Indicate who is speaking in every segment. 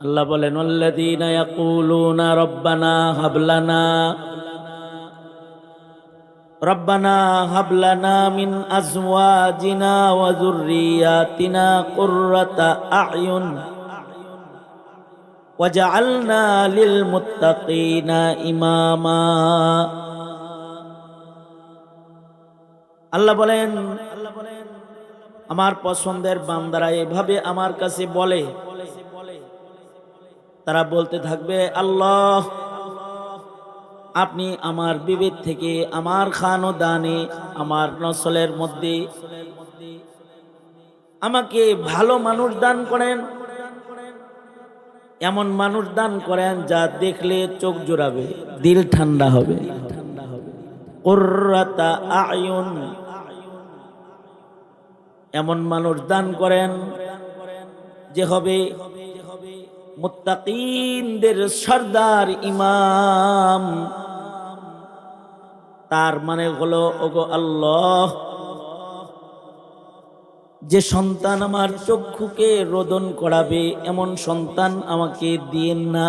Speaker 1: আল্লাহ বলেন, আল্লাযীনা ইয়াকুলুনা রব্বানা হাবলানা রব্বানা হাবলানা মিন আজওয়াজিনা ওয়া যুররিয়াতিনা কুররাতা আ'য়ুন ওয়াজআলনা লিল মুত্তাকিনা ইমামা। আল্লাহ বলেন, আমার পছন্দের বান্দারা এভাবে আমার কাছে বলে তারা বলতে থাকবে, আল্লাহ, আপনি আমার বিবেক থেকে আমার খান ও দানে আমার নসলের মধ্যে আমাকে ভালো মানুষ দান করেন, এমন মানুষ দান করেন যা দেখলে চোখ জোড়াবে, দিল ঠান্ডা হবে। এমন মানুষ দান করেন যে হবে মুত্তাকিনদের সর্দার ইমাম। তার মানে হলো, ওগো আল্লাহ, যে সন্তান আমার চক্ষুকে রোদন করাবে, এমন সন্তান আমাকে দিয়েন না।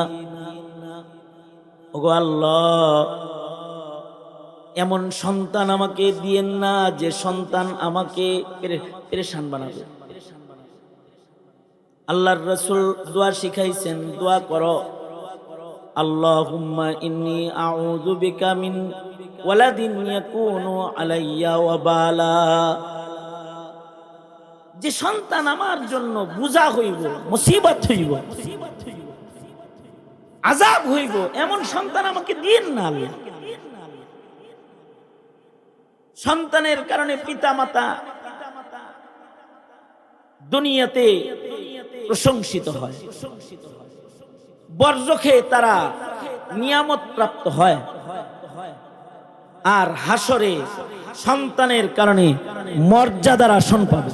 Speaker 1: ওগো আল্লাহ, এমন সন্তান আমাকে দিয়েন না যে সন্তান আমাকে পেরেশান বানাবে। আল্লাহর রসুল দোয়া শিখাইছেন, দোয়া করো। ইন্নি আউযু বিকা মিন আলাইয়া যে সন্তান আমার জন্য বুঝা হইব, মুসিবত হইব আজাব হইব, এমন সন্তান আমাকে দিন না সন্তানের কারণে পিতা মাতা দুনিয়াতে প্রশংসিত হয়। বর্জ্য খেয়ে তারা নিয়ামত প্রাপ্ত হয় আর হাসরে সন্তানের কারণে মর্যাদার আসন পাবে।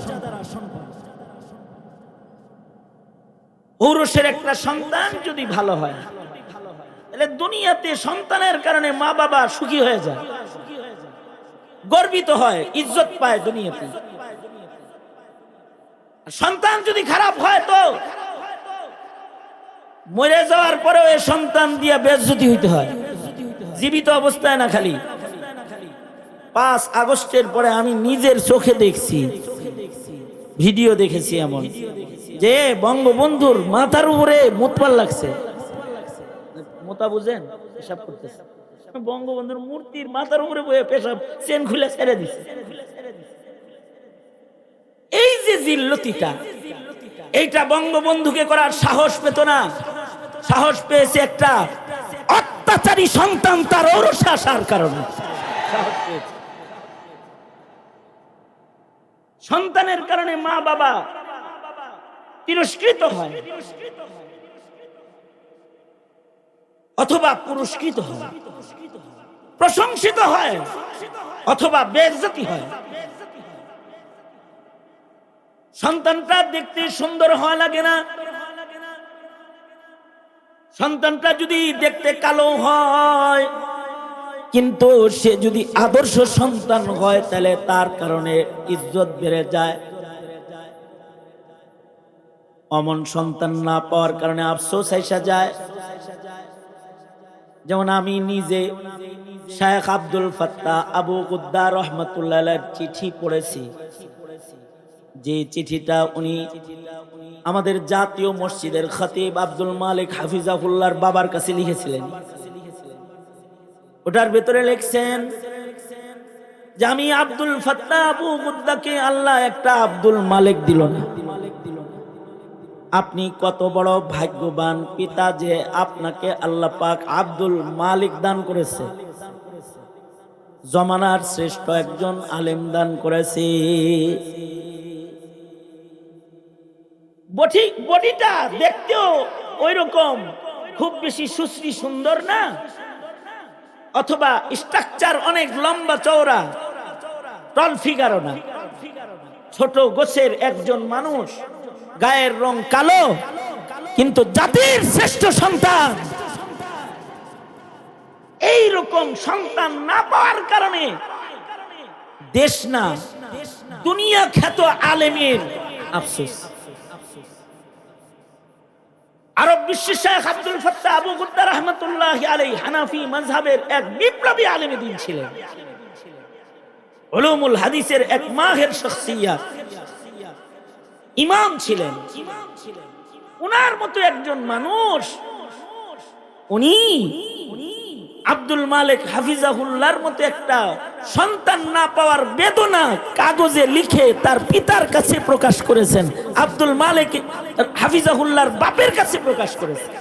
Speaker 1: ঔরসের একটা সন্তান যদি ভালো হয়, তাহলে দুনিয়াতে সন্তানের কারণে মা বাবা সুখী হয়ে যায়, গর্বিত হয়, ইজ্জত পায় দুনিয়াতে। সন্তান যদি খারাপ হয় তো মরে যাওয়ার পরেও এই সন্তান দিয়ে বেজ্জতি হইতে হয়। জীবিত অবস্থায় না খালি। পাঁচ আগস্টের পরে আমি নিজের চোখে দেখছি, ভিডিও দেখেছি এমন, যে বঙ্গবন্ধুর মাথার উপরে মোতপাল লাগছে। মোতা বুঝেন? এসব করতেছে। বঙ্গবন্ধুর মূর্তির মাথার উপরে বয়ে পেশাব চেন খুলে ছেড়ে দিছে। এই যে জিল্লতিটা, এইটা বঙ্গবন্ধুকে করার সাহস পেত না। সাহস পেয়েছে একটা অত্যাচারী সন্তান তার ঔরস আসার কারণে। সন্তানের কারণে মা বাবা তিরস্কৃত হয়, অথবা পুরস্কৃত হয়, প্রশংসিত হয়, অথবা বেজ্জতি হয়। সন্তানটা দেখতে সুন্দর হওয়া লাগে না। সন্তানটা যদি দেখতে কালো হয়, কিন্তু সে যদি আদর্শ সন্তান হয়, তাহলে তার কারণে ইজ্জত বেড়ে যায়। অমন সন্তান না পাওয়ার কারণে আফসোস আইসা যায়। যেমন আমি নিজে শেখ আব্দুল ফত্তা আবু কুদ্দা রহমতুল্লাহ চিঠি পড়েছি। যে চিঠিটা উনি আমাদের জাতীয় মসজিদের খতিব আব্দুল মালিক হাফিজাহুল্লাহর বাবার কাছে লিখেছিলেন। ওটার ভেতরে লিখছেন যে আমি আব্দুল ফত্তা আবু আল্লাহ একটা আব্দুল মালিক দিল না। আপনি কত বড় ভাগ্যবান পিতা যে আপনাকে আল্লাহ পাক আব্দুল মালিক দান করেছে। জমানার শ্রেষ্ঠ একজন আলেম দান করেছে। বটি বডিটা দেখতেও ওই রকম খুব বেশি সুশ্রী সুন্দর না? অথবা স্ট্রাকচার অনেক লম্বা চওড়া। টল ফিগারও না। ছোট গোছের একজন মানুষ, গায়ের রং কালো, কিন্তু জাতির শ্রেষ্ঠ সন্তান। এই রকম সন্তান না পাওয়ার কারণে দেশ না, দুনিয়া খ্যাত আলেমের আফসোস। আরব বিশ্বের শেখ আব্দুল ফত্তা আবু গুদ্দা রহমতুল্লাহ আলাই হানাফি মাজহাবের এক বিপ্লবী আলেম দিন ছিলেন। উলুমুল হাদিসের এক মাহের শখসিয়াত ইমাম ছিলেন। উনার মতো একজন মানুষ, উনি আব্দুল মালিক হাফিজাহুল্লাহর মতো একটা সন্তান না পাওয়ার বেদনা কাগজে লিখে তার পিতার কাছে প্রকাশ করেছেন। আব্দুল মালিক হাফিজাহুল্লাহর বাপের কাছে প্রকাশ করেছেন।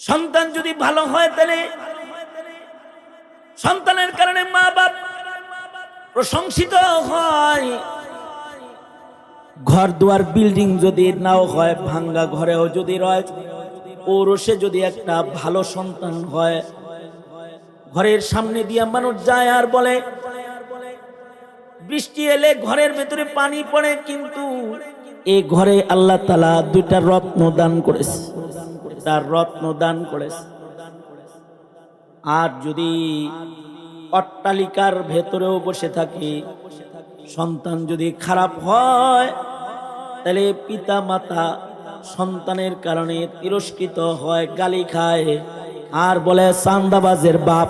Speaker 1: সন্তান যদি ভালো হয় তাহলে সন্তানের কারণে মা বাপ প্রশংসিত হয়। ঘর দুয়ার বিল্ডিং যদি নাও হয়, ভাঙ্গা ঘরেও যদি রয় ওরসে যদি একটা ভালো সন্তান হয়, ঘরের সামনে দিয়া মানুষ যায় আর বলে, বৃষ্টি এলে ঘরের ভেতরে পানি পড়ে, কিন্তু এই ঘরে আল্লাহ তালা দুইটা রত্ন দান করেছে। তার রত্ন দান করেছে। আর যদি অট্টালিকার ভেতরেও বসে থাকে, সন্তান যদি খারাপ হয়, তাহলে পিতা মাতা সন্তানের কারণে তিরস্কৃত হয়, গালি খায়। আর বলে, চান্দাবাজের বাপ।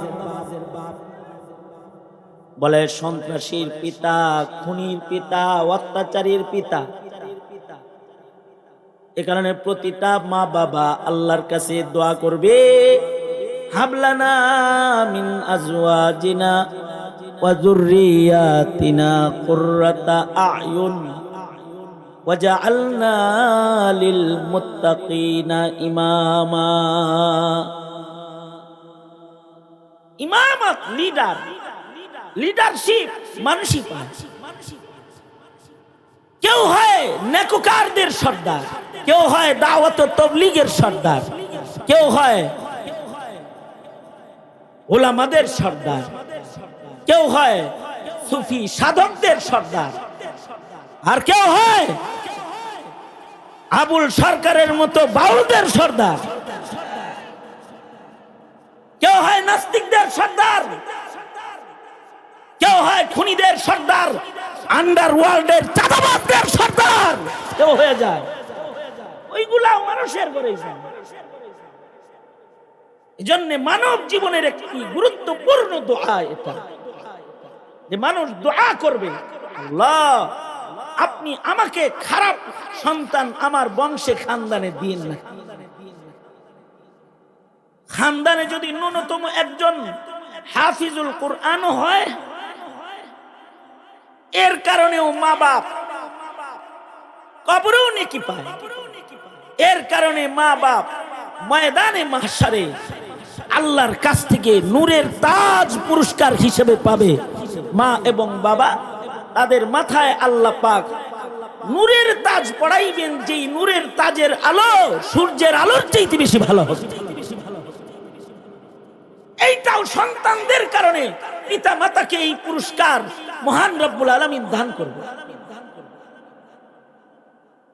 Speaker 1: বলে, সন্ত্রাসীর পিতা, খুনির পিতা, অত্যাচারীর পিতা। এ কারণে প্রতিটা মা বাবা আল্লাহর কাছে দোয়া করবে হাবলানা মিন আজওয়াজিনা ওয়া যুররিয়াতিনা কুররাতা আয়ুন। ইমামত লিডার লিডারশিপ কেউ হয় নেকুকারদের সর্দার, কেউ হয় দাওয়াত তবলিগের সর্দার, কেউ হয় ওলামাদের সর্দার, কেউ হয় সুফি সাধকদের সর্দার, আর কেউ হয় আবুল সরকারের মতো বাউলদের সর্দার। কেউ হয় নাস্তিকদের সর্দার, কেউ হয় খুনিদের সর্দার আন্ডার ওয়ার্ল্ডের চাঁদাবাজদের সর্দার। কেউ হয়ে যায়। ওইগুলা মানুষের করে এজন্য মানব জীবনের একটি গুরুত্বপূর্ণ দোয়া এটা। যে মানুষ দোয়া করবে, আল্লাহ আপনি আমাকে খারাপ সন্তান আমার বংশে খানদানে দিন না। খানদানে যদি ন্যূনতম একজন হাফিজুল কোরআন হয়, এর কারণেও মা বাপ কবরেও নেকি পায়। এর কারণে মা বাপ ময়দানে মাসারে আল্লাহর কাছ থেকে নূরের তাজ পুরস্কার হিসেবে পাবে মা এবং বাবা। তাদের মাথায় আল্লাহ পাক নূরের তাজ পড়াইবেন, যেই নূরের তাজের আলো সূর্যের আলোর চাইতে বেশি ভালো হবে। এইটাও সন্তানদের কারণে পিতা মাতাকে এই পুরস্কার মহান রব্বুল আলমিন দান করবে।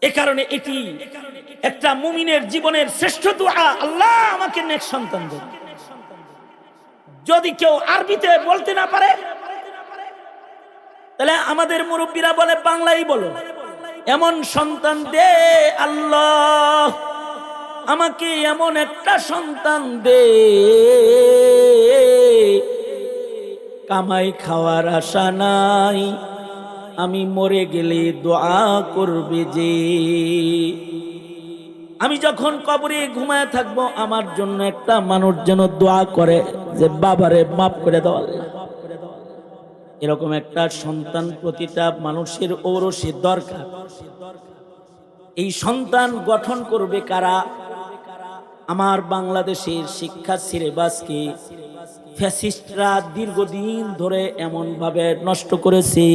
Speaker 1: এ কারণে এটি একটা মুমিনের জীবনের শ্রেষ্ঠ দোয়া। আল্লাহ আমাকে নেক সন্তান দেন। যদি কেউ আরবিতে বলতে না পারে তাহলে আমাদের মুরব্বীরা বলে, বাংলাই বলো। এমন সন্তান দে আল্লাহ, আমাকে এমন একটা সন্তান দে। কামাই খাওয়ার আশা নাই, আমি মরে গেলে দোয়া করবে যে। আমি যখন কবরে ঘুমায় থাকব, আমার জন্য একটা মানুষ যেন দোয়া করে, যে বাবারে মাফ করে দাও আল্লাহ। এরকম একটা সন্তান প্রতিটা মানুষের ঔরসে দরকার। এই সন্তান গঠন করবে কারা? আমার বাংলাদেশের শিক্ষা সিলেবাসকে ফ্যাসিস্টরা দীর্ঘদিন ধরে এমন ভাবে নষ্ট করেছে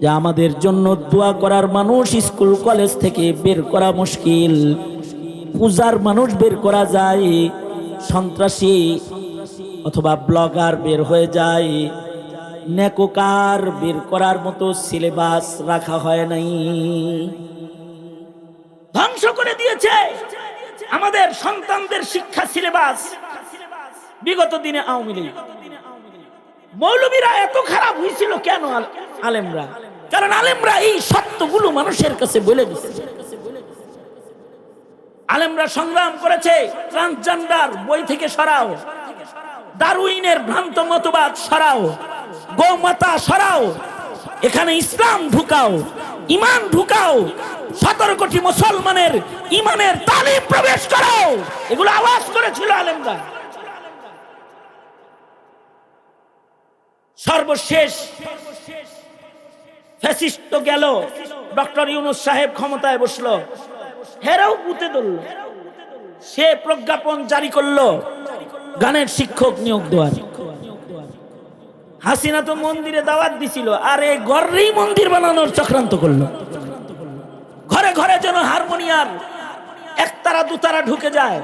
Speaker 1: যে আমাদের জন্য দোয়া করার মানুষ স্কুল, কলেজ থেকে বের করা মুশকিল। পূজার মানুষ বের করা যায়, সন্ত্রাসী অথবা ব্লগার বের হয়ে যায়। নেকোকার বের করার মতো সিলেবাস রাখা হয় নাই। ধ্বংস করে দিয়েছে আমাদের সন্তানদের শিক্ষা সিলেবাস। বিগত দিনে আওয়ামী লীগ। মৌলবীরা এত খারাপ হয়েছিল কেন আলেমরা? কারণ আলেমরা এই সত্যগুলো মানুষের কাছে বলে দিচ্ছে আলেমরা সংগ্রাম করেছে ট্রান্সজেন্ডার বই থেকে সরাও। দারুইনের ভ্রান্ত মতবাদ সরাও, গোমাতা সরাও, এখানে ইসলাম ঢুকাও, ইমান ঢুকাও, সতেরো কোটি মুসলমানের ইমানের তালিম প্রবেশ করাও এগুলো আওয়াজ করেছিল আলেমরা। সর্বশেষ ফ্যাসিস্ট তো গেল, ডক্টর ইউনুস সাহেব ক্ষমতায় বসল। হেরাও পুঁতে ধরল। সে প্রজ্ঞাপন জারি করল। গানের শিক্ষক নিয়োগ দেওয়ার। হাসিনা তো মন্দিরে দাওয়াত দিছিল, আর এই ঘরেই মন্দির বানানোর চক্রান্ত করল। ঘরে ঘরে যেন হারমোনিয়ার একতারা দুতারা ঢুকে যায়।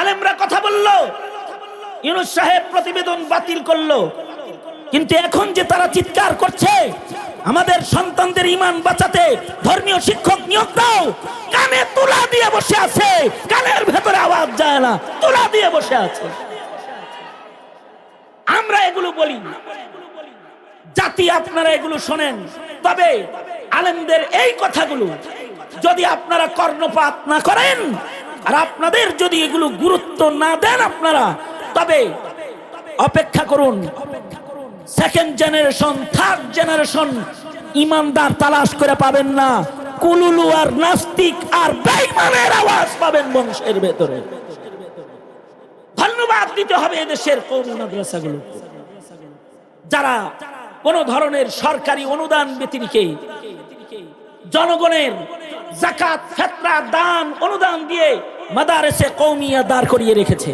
Speaker 1: আলেমরা কথা বলল, ইউনুস সাহেব প্রতিবেদন বাতিল করল। কিন্তু এখন যে তারা চিৎকার করছে আমাদের সন্তানদের ইমান বাঁচাতে ধর্মীয় শিক্ষক নিয়োগ দাও। কানে তুলা দিয়ে বসে আছে। কানের ভেতরে আওয়াজ যায় না। তুলা দিয়ে বসে আছে। আমরা এগুলো বলি জাতি আপনারা এগুলো শোনেন। তবে আলেমদের এই কথাগুলো যদি আপনারা কর্ণপাত না করেন, আর আপনাদের যদি এগুলো গুরুত্ব না দেন আপনারা, তবে অপেক্ষা করুন। সেকেন্ড জেনারেশন থার্ড জেনারেশন ইমানদার তালাশ করে পাবেন না। কুলুলু আর নাস্তিক আর বেঈমানের আওয়াজ পাবেন বংশের ভেতরে। ধন্যবাদ দিতে হবে এদেশের কৌমি মাদ্রাসাগুলো যারা কোন ধরনের সরকারি অনুদান ব্যতিরিকে জনগণের জাকাত ফেতরা দান, অনুদান দিয়ে মাদারেসে কৌমিয়া দাঁড় করিয়ে রেখেছে।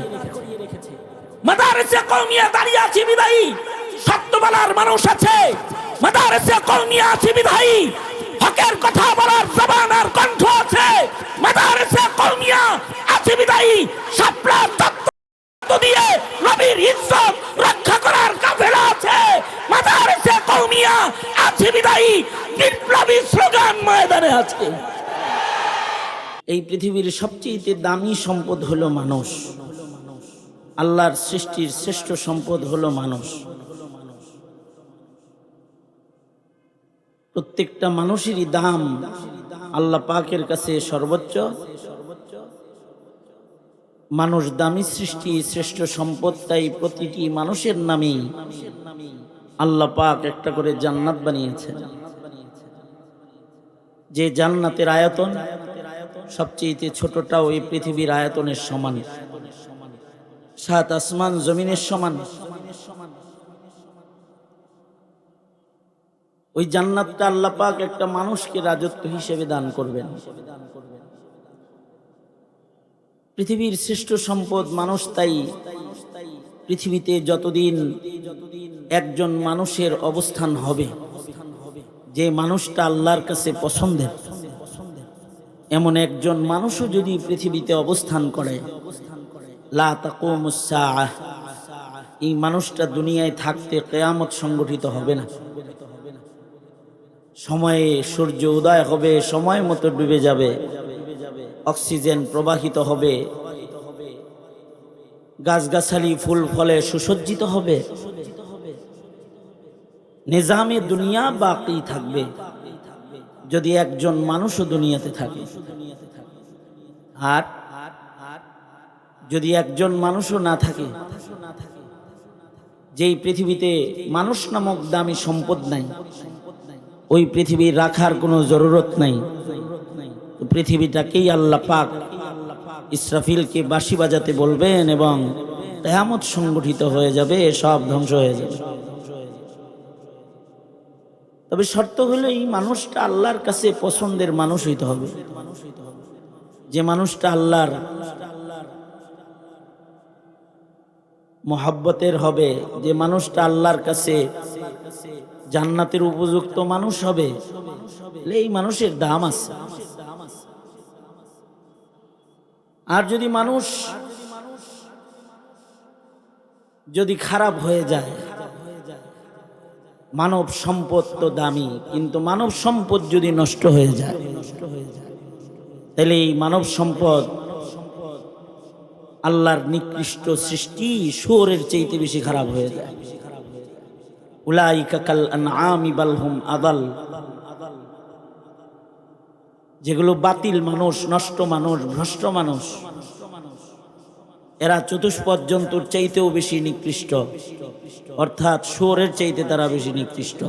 Speaker 1: মাদারেসে কৌমিয়া দাঁড়িয়ে আছে বিদায়ী। সত্য বলার মানুষ আছে। বিদায়ী হকের কথা বলার জবান আর কণ্ঠ আছে। আছে সাপড়ার তত্ত্ব দিয়ে রক্ষা করার আছে। আছে ময়দানে আছে। এই পৃথিবীর সবচেয়ে দামি সম্পদ হলো মানুষ। আল্লাহর সৃষ্টির শ্রেষ্ঠ সম্পদ হলো মানুষ। প্রত্যেকটা মানুষেরই দাম আল্লাহ পাকের কাছে সর্বোচ্চ। মানুষ দামি সৃষ্টি, শ্রেষ্ঠ সম্পদ, তাই প্রতিটি মানুষের নামেই আল্লাহ পাক একটা করে জান্নাত বানিয়েছেন যে জান্নাতের আয়তন সবচেয়ে ছোটটাও এই পৃথিবীর আয়তনের সমান। সাত আসমান জমিনের সমান। ওই জান্নাতটা আল্লাহ পাক একটা মানুষকে রাজত্ব হিসেবে দান করবেন। পৃথিবীর শ্রেষ্ঠ সম্পদ মানুষ তাই। পৃথিবীতে যতদিন একজন মানুষের অবস্থান হবে, যে মানুষটা আল্লাহর কাছে পছন্দের, এমন একজন মানুষও যদি পৃথিবীতে অবস্থান করে এই মানুষটা দুনিয়ায় থাকতে কেয়ামত সংগঠিত হবে না। সময়ে সূর্য উদয় হবে, সময় মতো ডুবে যাবে, অক্সিজেন প্রবাহিত হবে, গাছগাছালি ফুল ফলে সুসজ্জিত হবে, নিজামে দুনিয়া বাকি থাকবে, যদি একজন মানুষও দুনিয়াতে থাকে। আর যদি একজন মানুষও না থাকে, যেই পৃথিবীতে মানুষ নামক দামি সম্পদ নাই ওই পৃথিবী রাখার কোনো জরুরত নাই। পৃথিবীটাকেই আল্লাহ পাক ইসরাফিলকে বাঁশি বাজাতে বলবেন এবং কেয়ামত সংগঠিত হয়ে যাবে, সব ধ্বংস হয়ে যাবে। তবে শর্ত হলো এই মানুষটা আল্লাহর কাছে পছন্দের মানুষ হইতে হবে। যে মানুষটা আল্লাহর মোহাব্বতের হবে, যে মানুষটা আল্লাহর কাছে জান্নাতের উপযুক্ত মানুষ হবে। এই মানুষের দাম আছে। আর যদি মানুষ যদি খারাপ হয়ে যায়, মানব সম্পদ তো দামি, কিন্তু মানব সম্পদ যদি নষ্ট হয়ে যায়, তাহলে এই মানব সম্পদ আল্লাহর নিকৃষ্ট সৃষ্টি সুরের চাইতে বেশি খারাপ হয়ে যায়। আদাল। যেগুলো বাতিল মানুষ, নষ্ট মানুষ, ভ্রষ্ট মানুষ, এরা চতুষ্পদ জন্তুর চাইতেও বেশি নিকৃষ্ট। অর্থাৎ শুয়োরের চাইতে তারা বেশি নিকৃষ্ট।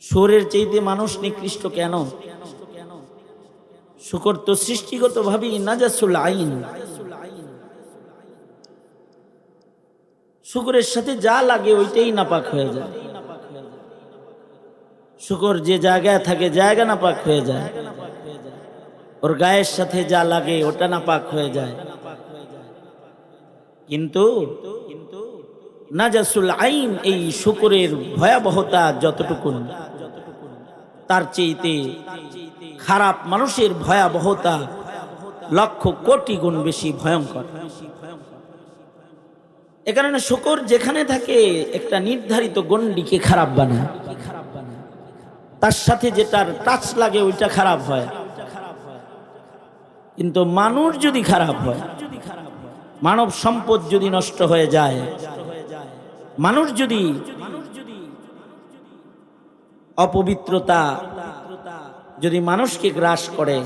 Speaker 1: শুয়োরের চাইতে মানুষ নিকৃষ্ট কেন? শুকর তো সৃষ্টিগত ভাবেই নাজাসুল আইন। শুকরের সাথে যা লাগে ওইটাই নাপাক হয়ে যায়। শুকর যে জায়গায় থাকে, জায়গা নাপাক হয়ে যায়। ওর গায়ের সাথে যা লাগে ওটা নাপাক হয়ে যায়। কিন্তু নাজাসুল আইন এই শুকরের ভয়াবহতা যতটুকু, তার চেয়েতে খারাপ মানুষের ভয়াবহতা লক্ষ কোটি গুণ বেশি ভয়ঙ্কর। এ কারণে শুকর যেখানে থাকে, একটা নির্ধারিত গণ্ডিকে খারাপ বানায়। তার সাথে যেটার টাচ লাগে, ওইটা খারাপ হয়। কিন্তু মানুষ যদি খারাপ হয়, মানব সম্পদ যদি নষ্ট হয়ে যায়, মানুষ যদি অপবিত্রতা যদি মানুষকে গ্রাস করে,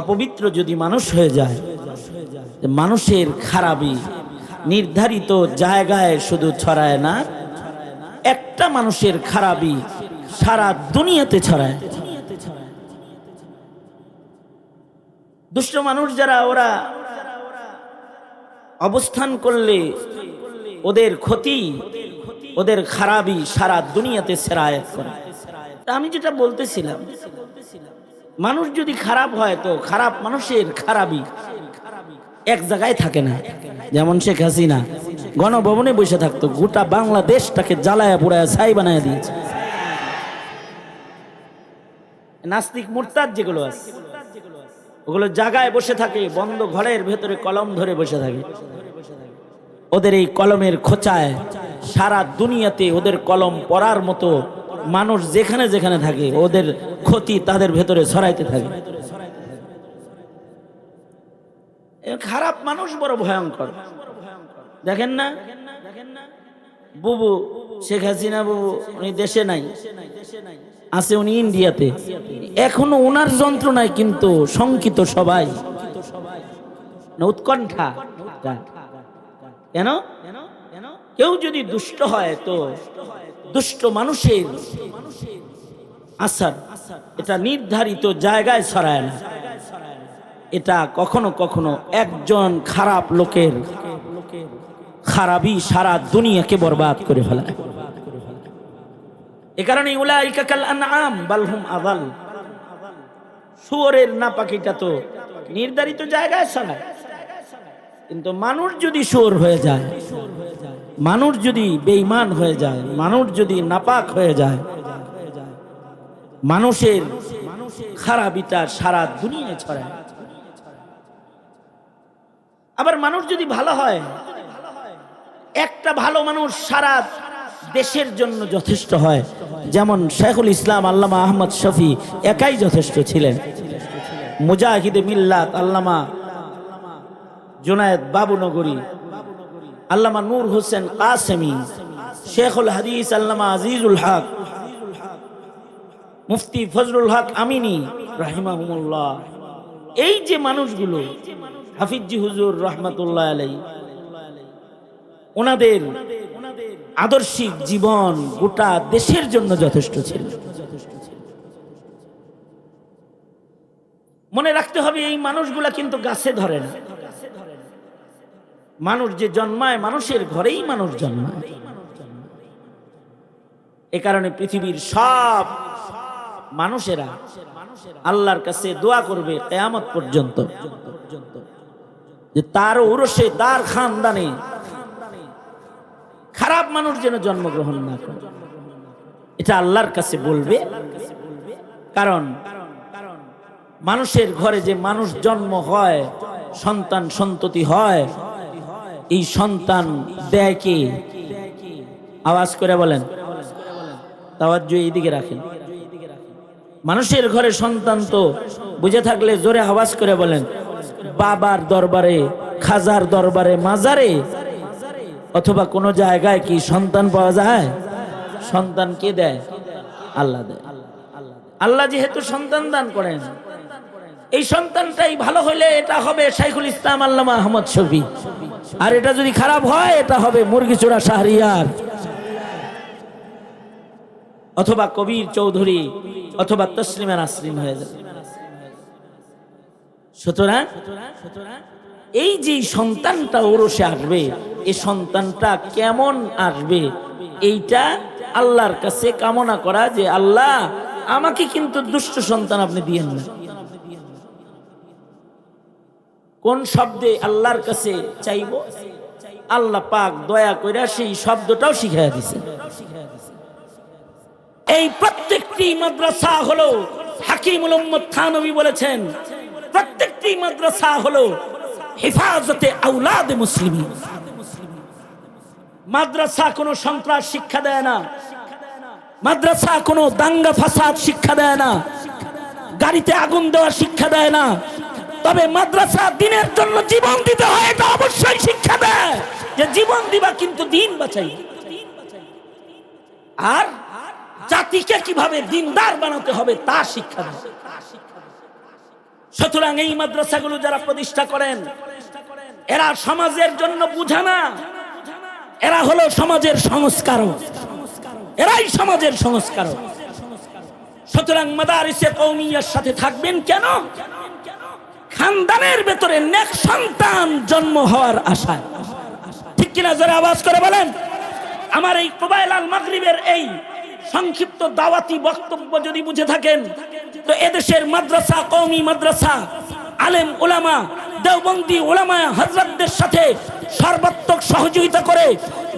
Speaker 1: অপবিত্র যদি মানুষ হয়ে যায়, মানুষের খারাপই নির্ধারিত জায়গায় শুধু ছড়ায় না, একটা মানুষের খারাপই সারা দুনিয়াতে ছড়ায়। দুষ্ট মানুষ যারা, ওরা অবস্থান করলে ওদের ক্ষতি, ওদের খারাপই সারা দুনিয়াতে সেরায়াত করে। আমি যেটা বলতেছিলাম, মানুষ যদি খারাপ হয় তো খারাপ মানুষের খারাপই। এক জায়গায় থাকে না। যেমন শেখ হাসিনা, গণভবনে বসে থাকতো, গোটা বাংলাদেশটাকে জ্বালায়া পুড়ায় ছাই বানায় দিয়েছে নাস্তিক মুরতাদ যেগুলো আছে, ওগুলো জায়গায় বসে থাকে, বন্ধ ঘরের ভেতরে কলম ধরে বসে থাকে। ওদের এই কলমের খোঁচায় সারা দুনিয়াতে ওদের কলম পড়ার মতো মানুষ যেখানে যেখানে থাকে, ওদের ক্ষতি তাদের ভেতরে ছড়াইতে থাকে এ খারাপ মানুষ বড় ভয়ঙ্কর। দেখেন না? বুবু, শেখ হাসিনা বুবু, উনি দেশে নাই। আছে উনি ইন্ডিয়াতে। এখনও ওনার যন্ত্রণায় কিন্তু শঙ্কিত সবাই। উৎকণ্ঠা। কেন? কেউ যদি দুষ্ট হয় তো দুষ্ট মানুষের আসার এটা নির্ধারিত জায়গায় ছড়ায় না। এটা কখনো কখনো একজন খারাপ লোকের খারাপই সারা দুনিয়াকে বরবাদ করে ফেলায় এ কারণে শুয়োরের না পাখিটা তো নির্ধারিত জায়গায় ছড়ায়। কিন্তু মানুষ যদি শুয়োর হয়ে যায়, মানুষ যদি বেঈমান হয়ে যায়, মানুষ যদি নাপাক হয়ে যায়, মানুষের খারাপিটা সারা দুনিয়ায় ছড়ায়। আবার মানুষ যদি ভালো হয়, একটা ভালো মানুষ সারা দেশের জন্য যথেষ্ট হয়। যেমন শেখুল ইসলাম আল্লামা আহমদ শফি একাই যথেষ্ট ছিলেন। মুজাহিদে মিল্লাত, আল্লামা জুনায়েদ বাবুনগরী, আল্লামা নূর হোসেন কাসেমি, শেখুল হাদিস আল্লামা আজিজুল হক, মুফতি ফজলুল হক আমিনী, রাহিমাহুমুল্লাহ। এই যে মানুষগুলো হাফিজি হুজুর রহমতুল্লাহ আলাই ওনাদের আদর্শিক জীবন গোটা দেশের জন্য যথেষ্ট ছিল। মনে রাখতে হবে, এই মানুষগুলা কিন্তু গাছে ধরে না। মানুষ যে জন্মায়, মানুষের ঘরেই মানুষ জন্মায়। এ কারণে পৃথিবীর সব মানুষেরা আল্লাহর কাছে দোয়া করবে, কেয়ামত পর্যন্ত। যে তার উরসে তার খানদানে খারাপ মানুষ যেন জন্মগ্রহণ না করে। এটা আল্লাহর কাছে বলবে। কারণ মানুষের ঘরে যে মানুষ জন্ম হয়, সন্তান সন্ততি হয়, এই সন্তান দেয় কে? আওয়াজ করে বলেন। তাওয়াজ এইদিকে রাখেন। মানুষের ঘরে সন্তান তো, বুঝে থাকলে জোরে আওয়াজ করে বলেন। বাবার দরবারে, খাজার দরবারে, মাজারে? অথবা কোনো জায়গায় কি সন্তান পাওয়া যায়? সন্তান কে দেয়? আল্লাহ দেয়। আল্লাহ যেহেতু সন্তান দান করেন, এই সন্তানটাই ভালো হলে এটা হবে শাইখুল ইসলাম আল্লামা আহমদ শফি। আর এটা যদি খারাপ হয়, এটা হবে মুরগিচোরা শাহরিয়ার। অথবা কবির চৌধুরী, অথবা তসলিমা নাসরিন হয়ে যাবে। সুতরাং এই যে সন্তানটা ওরসে আসবে এই সন্তানটা কেমন আসবে, এইটা আল্লাহর কাছে কামনা করা যে আল্লাহ, আমাকে কিন্তু দুষ্ট সন্তান আপনি দিয়েন না। কোন শব্দে আল্লাহর কাছে চাইব? আল্লাহ পাক দয়া কইরা সেই শব্দটাও শিখাইয়া দিছে। এই প্রত্যেকটি মাদ্রাসা হলো হাকিমুল উম্মত থানবী বলেছেন। প্রত্যেকটি মাদ্রাসা হলো হেফাজতে আউলাদ মুসলিম মাদ্রাসা কোনো সন্ত্রাস শিক্ষা দেয় না। মাদ্রাসা কোনো দাঙ্গা ফাসাদ শিক্ষা দেয় না। গাড়িতে আগুন দেওয়া শিক্ষা দেয় না। তবে মাদ্রাসা দিনের জন্য জীবন দিতে হয়, এটা অবশ্যই শিক্ষা দেয়। যে জীবন দিবা কিন্তু দিন বাঁচাই। আর জাতিকে কীভাবে দিনদার বানাতে হবে তা শিক্ষা দেয়। সুতরাং এই মাদ্রাসাগুলো যারা প্রতিষ্ঠা করেন, এরা সমাজের জন্য বুঝা না। এরা হলো সমাজের সংস্কারক। এরাই সমাজের সংস্কারক। সুতরাং মাদারিসে কৌমিয়ার সাথে থাকবেন কেন? খানদানের ভেতরে নেক সন্তান জন্ম হওয়ার আশায় ঠিক কিনা যারা আওয়াজ করে বলেন? আমার এই কোবাইল আল মাগরিবের এই সংক্ষিপ্ত দাওয়াতি বক্তব্য যদি বুঝে থাকেন তো এদেশের মাদ্রাসা, কওমি মাদ্রাসা, আলেম ওলামা দেওবন্দি ওলামা হজরতদের সাথে সর্বাত্মক সহযোগিতা করে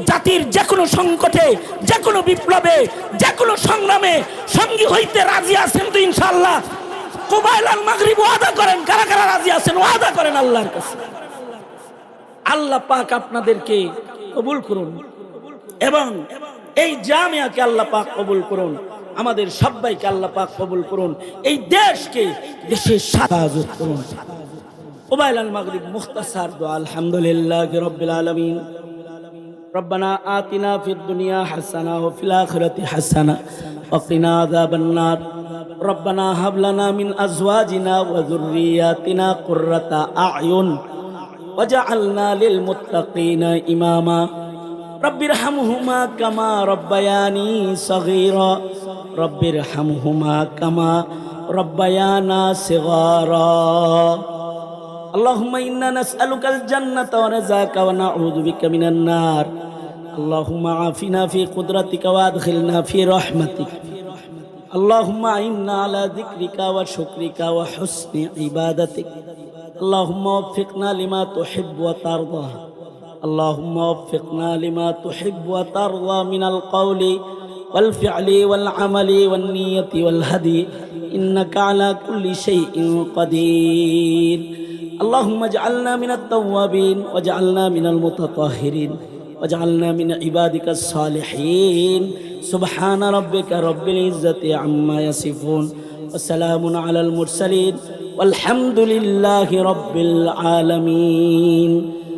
Speaker 1: জাতির যে কোনো সংকটে যে কোনো বিপ্লবে যে কোনো সংগ্রামে সঙ্গী হইতে রাজি আছেন তো ইনশাল্লাহ কোবাইল আল মাগরিব ওয়াদা করেন, কারা কারা রাজি আছেন ওয়াদা করেন আল্লাহর কাছে। আল্লাহ পাক আপনাদেরকে কবুল করুন এবং এই জামিয়াকে আল্লাহ পাক কবুল করুন। আমাদের সবাইকে আল্লাহ পাক কবুল করুন এই দেশকে দেশের সাহায্য করুন ওবাইল আল মাগরিব মুখতাসার দোয়া আলহামদুলিল্লাহ রব্বিল আলামিন ربنا آتنا في الدنيا حسنة وفي الآخرة حسنة وقنا عذاب النار ربنا هب لنا من أزواجنا وذرياتنا قرة أعين وجعلنا للمتقين إماما رب ارحمهما كما ربياني صغيرا رب ارحمهما كما ربيانا صغارا اللهم إنا نسألك الجنة ورزاك ونعوذ بك من النار اللهم عافنا في قدرتك وادخلنا في رحمتك اللهم إنا على ذكرك وشكرك وحسن عبادتك اللهم وفقنا لما تحب وترضى اللهم وفقنا لما تحب وترضى من القول والفعل والعمل والنية والهدي إنك على كل شيء قدير اللهم اجعلنا من التوابين واجعلنا من المتطهرين واجعلنا من عبادك الصالحين سبحان ربك رب العزة عما يصفون وسلام على المرسلين والحمد لله رب العالمين